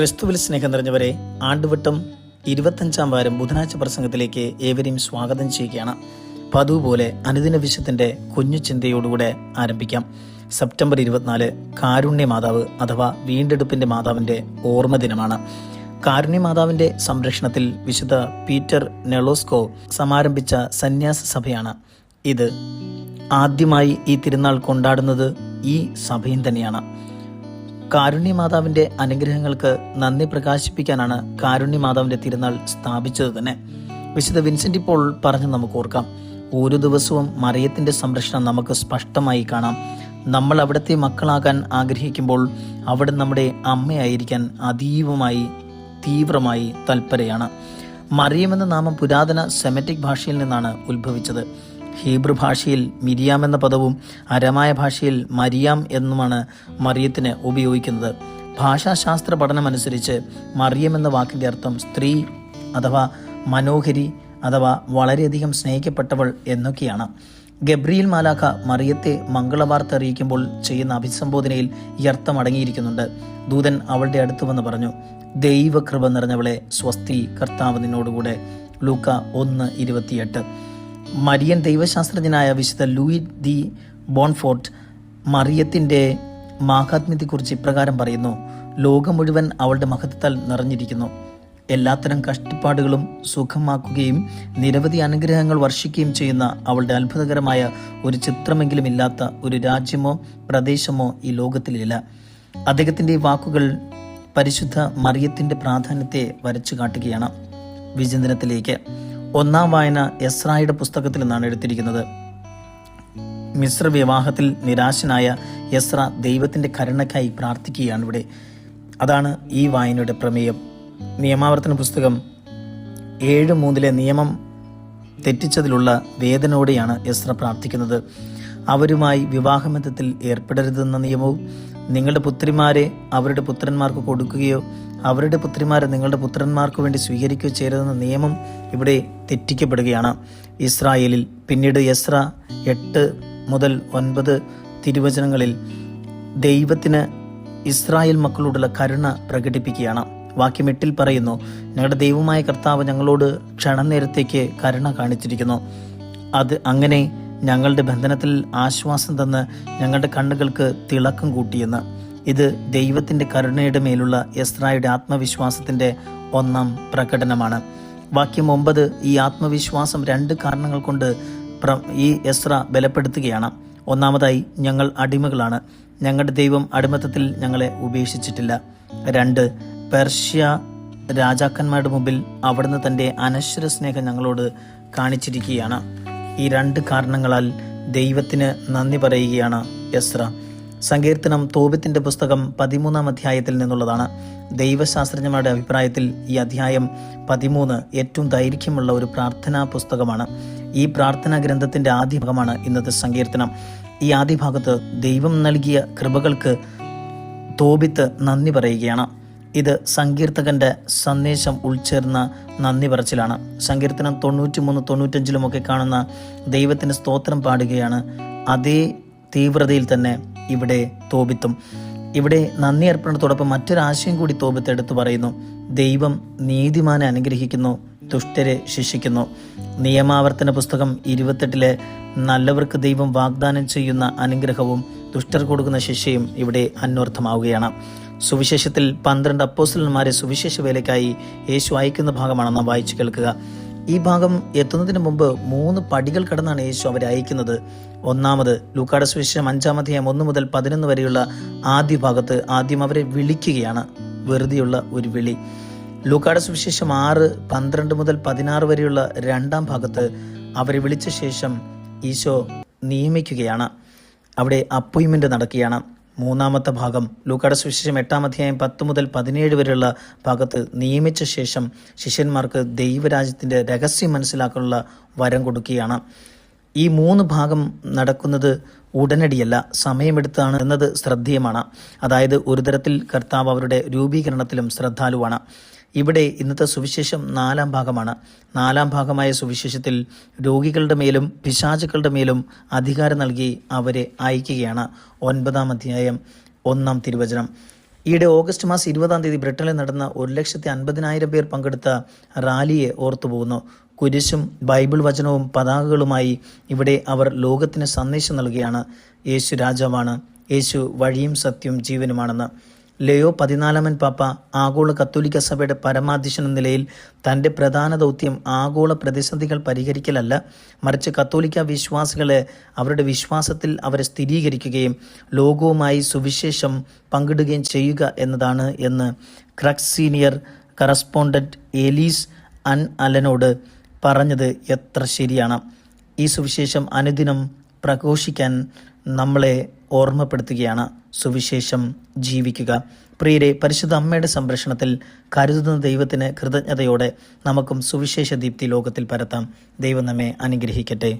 ക്രിസ്തുവിൽ സ്നേഹം നിറഞ്ഞവരെ ആണ്ടുവട്ടം ഇരുപത്തഞ്ചാം വാരം ബുധനാഴ്ച പ്രസംഗത്തിലേക്ക് ഏവരെയും സ്വാഗതം ചെയ്യുകയാണ്. പതുപോലെ പോലെ അനുദിന വിശുദ്ധന്റെ കുഞ്ഞു ചിന്തയോടുകൂടെ ആരംഭിക്കാം. സെപ്റ്റംബർ ഇരുപത്തിനാല് കാരുണ്യ മാതാവ് അഥവാ വീണ്ടെടുപ്പിന്റെ മാതാവിന്റെ ഓർമ്മ ദിനമാണ്. കാരുണ്യ മാതാവിന്റെ സംരക്ഷണത്തിൽ വിശുദ്ധ പീറ്റർ നെളോസ്കോ സമാരംഭിച്ച സന്യാസ സഭയാണ് ഇത്. ആദ്യമായി ഈ തിരുനാൾ കൊണ്ടാടുന്നത് ഈ സഭയും തന്നെയാണ്. കാരുണ്യമാതാവിന്റെ അനുഗ്രഹങ്ങൾക്ക് നന്ദി പ്രകാശിപ്പിക്കാനാണ് കാരുണ്യമാതാവിന്റെ തിരുനാൾ സ്ഥാപിച്ചത് തന്നെ. വിശുദ്ധ വിൻസെന്റ് ഇപ്പോൾ പറഞ്ഞ് നമുക്ക് ഓർക്കാം. ഓരോ ദിവസവും മറിയത്തിന്റെ സംരക്ഷണം നമുക്ക് സ്പഷ്ടമായി കാണാം. നമ്മൾ അവിടുത്തെ മക്കളാകാൻ ആഗ്രഹിക്കുമ്പോൾ അവിടെ നമ്മുടെ അമ്മയായിരിക്കാൻ അതീവമായി തീവ്രമായി തൽപരയാണ്. മറിയമെന്ന നാമം പുരാതന സെമറ്റിക് ഭാഷയിൽ നിന്നാണ് ഉത്ഭവിച്ചത്. ഹീബ്രു ഭാഷയിൽ മിരിയാം എന്ന പദവും അരമായ ഭാഷയിൽ മരിയാം എന്നുമാണ് മറിയത്തിന് ഉപയോഗിക്കുന്നത്. ഭാഷാശാസ്ത്ര പഠനമനുസരിച്ച് മറിയം എന്ന വാക്കിന്റെ അർത്ഥം സ്ത്രീ അഥവാ മനോഹരി അഥവാ വളരെയധികം സ്നേഹിക്കപ്പെട്ടവൾ എന്നൊക്കെയാണ്. ഗബ്രിയിൽ മാലാഖ മറിയത്തെ മംഗളവാർത്ത അറിയിക്കുമ്പോൾ ചെയ്യുന്ന അഭിസംബോധനയിൽ ഈ അർത്ഥം അടങ്ങിയിരിക്കുന്നുണ്ട്. ദൂതൻ അവളുടെ അടുത്ത് വന്ന് പറഞ്ഞു ദൈവകൃപ നിറഞ്ഞവളെ സ്വസ്തി കർത്താവ് നിന്നോടുകൂടെ. ലൂക്ക ഒന്ന് ഇരുപത്തിയെട്ട്. മരിയൻ ദൈവശാസ്ത്രജ്ഞനായ വിശുദ്ധ ലൂയി ദി ബോൺഫോർട്ട് മറിയത്തിന്റെ മാഹാത്മ്യത്തെക്കുറിച്ച് ഇപ്രകാരം പറയുന്നു. ലോകം മുഴുവൻ അവളുടെ മഹത്വത്താൽ നിറഞ്ഞിരിക്കുന്നു. എല്ലാത്തരം കഷ്ടപ്പാടുകളും സുഖമാക്കുകയും നിരവധി അനുഗ്രഹങ്ങൾ വർഷിക്കുകയും ചെയ്യുന്ന അവളുടെ അത്ഭുതകരമായ ഒരു ചിത്രമെങ്കിലും ഇല്ലാത്ത ഒരു രാജ്യമോ പ്രദേശമോ ഈ ലോകത്തിലില്ല. അദ്ദേഹത്തിന്റെ വാക്കുകൾ പരിശുദ്ധ മറിയത്തിന്റെ പ്രാധാന്യത്തെ വരച്ചു കാട്ടുകയാണ് വിചിന്തനത്തിലേക്ക് ഒന്നാം വായന എസ്രായുടെ പുസ്തകത്തിൽ നിന്നാണ് എടുത്തിരിക്കുന്നത്. മിശ്ര വിവാഹത്തിൽ നിരാശനായ എസ്ര ദൈവത്തിന്റെ കരുണയ്ക്കായി പ്രാർത്ഥിക്കുകയാണ് ഇവിടെ. അതാണ് ഈ വായനയുടെ പ്രമേയം. നിയമാവർത്തന പുസ്തകം ഏഴ് മൂന്നിലെ നിയമം തെറ്റിച്ചതിലുള്ള വേദനയോടെയാണ് എസ്ര പ്രാർത്ഥിക്കുന്നത്. അവരുമായി വിവാഹബന്ധത്തിൽ ഏർപ്പെടരുതെന്ന നിയമവും നിങ്ങളുടെ പുത്രിമാരെ അവരുടെ പുത്രന്മാർക്ക് കൊടുക്കുകയോ അവരുടെ പുത്രിമാരെ നിങ്ങളുടെ പുത്രന്മാർക്ക് വേണ്ടി സ്വീകരിക്കുകയോ ചെയ്യരുതെന്ന നിയമം ഇവിടെ തെറ്റിക്കപ്പെടുകയാണ്. ഇസ്രായേലിൽ പിന്നീട് യസ്ര എട്ട് മുതൽ ഒൻപത് തിരുവചനങ്ങളിൽ ദൈവത്തിന് ഇസ്രായേൽ മക്കളോടുള്ള കരുണ പ്രകടിപ്പിക്കുകയാണ്. വാക്യം എട്ടിൽ പറയുന്നു ഞങ്ങളുടെ ദൈവമായ കർത്താവ് ഞങ്ങളോട് ക്ഷണനേരത്തേക്ക് കരുണ കാണിച്ചിരിക്കുന്നു. അത് അങ്ങനെ ഞങ്ങളുടെ ബന്ധനത്തിൽ ആശ്വാസം തന്ന് ഞങ്ങളുടെ കണ്ണുകൾക്ക് തിളക്കം കൂട്ടിയെന്ന്. ഇത് ദൈവത്തിന്റെ കരുണയുടെ മേലുള്ള എസ്രായുടെ ആത്മവിശ്വാസത്തിന്റെ ഒന്നാം പ്രകടനമാണ്. വാക്യം ഒമ്പത് ഈ ആത്മവിശ്വാസം രണ്ട് കാരണങ്ങൾ കൊണ്ട് പ്ര- ഈ എസ്ര ബലപ്പെടുത്തുകയാണ്. ഒന്നാമതായി ഞങ്ങൾ അടിമകളാണ്. ഞങ്ങളുടെ ദൈവം അടിമത്തത്തിൽ ഞങ്ങളെ ഉപേക്ഷിച്ചിട്ടില്ല. രണ്ട് പെർഷ്യ രാജാക്കന്മാരുടെ മുമ്പിൽ അവിടുന്ന് തന്റെ അനശ്വര സ്നേഹം ഞങ്ങളോട് കാണിച്ചിരിക്കുകയാണ്. ഈ രണ്ട് കാരണങ്ങളാൽ ദൈവത്തിന് നന്ദി പറയുകയാണ് എസ്ര. സങ്കീർത്തനം തോപത്തിന്റെ പുസ്തകം പതിമൂന്നാം അധ്യായത്തിൽ നിന്നുള്ളതാണ്. ദൈവശാസ്ത്രജ്ഞന്മാരുടെ അഭിപ്രായത്തിൽ ഈ അധ്യായം പതിമൂന്ന് ഏറ്റവും ദൈർഘ്യമുള്ള ഒരു പ്രാർത്ഥനാ പുസ്തകമാണ്. ഈ പ്രാർത്ഥനാ ഗ്രന്ഥത്തിന്റെ ആദ്യ ഭാഗമാണ് ഇന്നത്തെ സങ്കീർത്തനം. ഈ ആദ്യ ഭാഗത്ത് ദൈവം നൽകിയ കൃപകൾക്ക് തോബിത്ത് നന്ദി പറയുകയാണ്. ഇത് സങ്കീർത്തകന്റെ സന്ദേശം ഉൾച്ചേർന്ന നന്ദി പറച്ചിലാണ്. സങ്കീർത്തനം തൊണ്ണൂറ്റി മൂന്ന് തൊണ്ണൂറ്റഞ്ചിലുമൊക്കെ കാണുന്ന ദൈവത്തിന് സ്തോത്രം പാടുകയാണ്. അതേ തീവ്രതയിൽ തന്നെ ഇവിടെ തോപിത്തും. ഇവിടെ നന്ദി അർപ്പണത്തോടൊപ്പം മറ്റൊരാശയം കൂടി തോബിത്ത് എടുത്തു പറയുന്നു. ദൈവം നീതിമാനെ അനുഗ്രഹിക്കുന്നു ദുഷ്ടരെ ശിക്ഷിക്കുന്നു. നിയമാവർത്തന പുസ്തകം ഇരുപത്തെട്ടിലെ നല്ലവർക്ക് ദൈവം വാഗ്ദാനം ചെയ്യുന്ന അനുഗ്രഹവും ദുഷ്ടർ കൊടുക്കുന്ന ശിക്ഷയും ഇവിടെ അന്വർത്ഥമാവുകയാണ്. സുവിശേഷത്തിൽ പന്ത്രണ്ട് അപ്പോസ്റ്റലന്മാരെ സുവിശേഷ വേലയ്ക്കായി യേശു അയക്കുന്ന ഭാഗമാണ് നാം വായിച്ചു കേൾക്കുക. ഈ ഭാഗം എത്തുന്നതിന് മുമ്പ് മൂന്ന് പടികൾ കടന്നാണ് യേശു അവരെ അയക്കുന്നത്. ഒന്നാമത് ലൂക്കാട സുവിശേഷം അഞ്ചാം അധ്യായം ഒന്ന് മുതൽ പതിനൊന്ന് വരെയുള്ള ആദ്യ ഭാഗത്ത് ആദ്യം അവരെ വിളിക്കുകയാണ്. വെറുതെയുള്ള ഒരു വിളി. ലൂക്കാട സുവിശേഷം ആറ് പന്ത്രണ്ട് മുതൽ പതിനാറ് വരെയുള്ള രണ്ടാം ഭാഗത്ത് അവരെ വിളിച്ച ശേഷം ഈശോ നിയമിക്കുകയാണ്. അവിടെ അപ്പോയിൻമെന്റ് നടക്കുകയാണ്. മൂന്നാമത്തെ ഭാഗം. ലൂക്കാട സുവിശേഷം എട്ടാം അധ്യായം പത്ത് മുതൽ പതിനേഴ് വരെയുള്ള ഭാഗത്ത് നിയമിച്ച ശേഷം ശിഷ്യന്മാർക്ക് ദൈവരാജ്യത്തിന്റെ രഹസ്യം മനസ്സിലാക്കാനുള്ള വരം കൊടുക്കുകയാണ്. ഈ മൂന്ന് ഭാഗം നടക്കുന്നത് ഉടനടിയല്ല സമയമെടുത്താണ് എന്നത് ശ്രദ്ധേയമാണ്. അതായത് ഒരു തരത്തിൽ കർത്താവ് അവരുടെ രൂപീകരണത്തിലും ശ്രദ്ധാലുവാണ്. ഇവിടെ ഇന്നത്തെ സുവിശേഷം നാലാം ഭാഗമാണ്. നാലാം ഭാഗമായ സുവിശേഷത്തിൽ രോഗികളുടെ മേലും പിശാചുക്കളുടെ മേലും അധികാരം നൽകി അവരെ അയക്കുകയാണ് ഒൻപതാം അധ്യായം ഒന്നാം തിരുവചനം. ഈയിടെ ഓഗസ്റ്റ് മാസം ഇരുപതാം തീയതി ബ്രിട്ടനിൽ നടന്ന ഒരു ലക്ഷത്തി അൻപതിനായിരം പേർ പങ്കെടുത്ത റാലിയെ ഓർത്തുപോകുന്നു കുരിശും ബൈബിൾ വചനവും പതാകകളുമായി ഇവിടെ അവർ ലോകത്തിന് സന്ദേശം നൽകുകയാണ്. യേശു രാജാവാണ്. യേശു വഴിയും സത്യവും ജീവനുമാണെന്ന്. ലയോ പതിനാലാമൻ പാപ്പ ആഗോള കത്തോലിക്ക സഭയുടെ പരമാധ്യക്ഷൻ എന്ന നിലയിൽ തന്റെ പ്രധാന ദൗത്യം ആഗോള പ്രതിസന്ധികൾ പരിഹരിക്കലല്ല മറിച്ച് കത്തോലിക്ക വിശ്വാസികളെ അവരുടെ വിശ്വാസത്തിൽ അവരെ സ്ഥിരീകരിക്കുകയും ലോകവുമായി സുവിശേഷം പങ്കിടുകയും ചെയ്യുക എന്നതാണ് എന്ന് ക്രക്സ് സീനിയർ കറസ്പോണ്ടന്റ് എലീസ് അൻ അലനോട് പറഞ്ഞത് എത്ര ശരിയാണ്. ഈ സുവിശേഷം അനുദിനം പ്രഘോഷിക്കാൻ നമ്മളെ ഓർമ്മപ്പെടുത്തുകയാണ് സുവിശേഷം ജീവിക്കുക. പ്രിയരെ പരിശുദ്ധ അമ്മയുടെ സംരക്ഷണത്തിൽ കരുതുന്ന ദൈവത്തിന് കൃതജ്ഞതയോടെ നമുക്കും സുവിശേഷ ദീപ്തി ലോകത്തിൽ പരത്താം. ദൈവം നമ്മെ അനുഗ്രഹിക്കട്ടെ.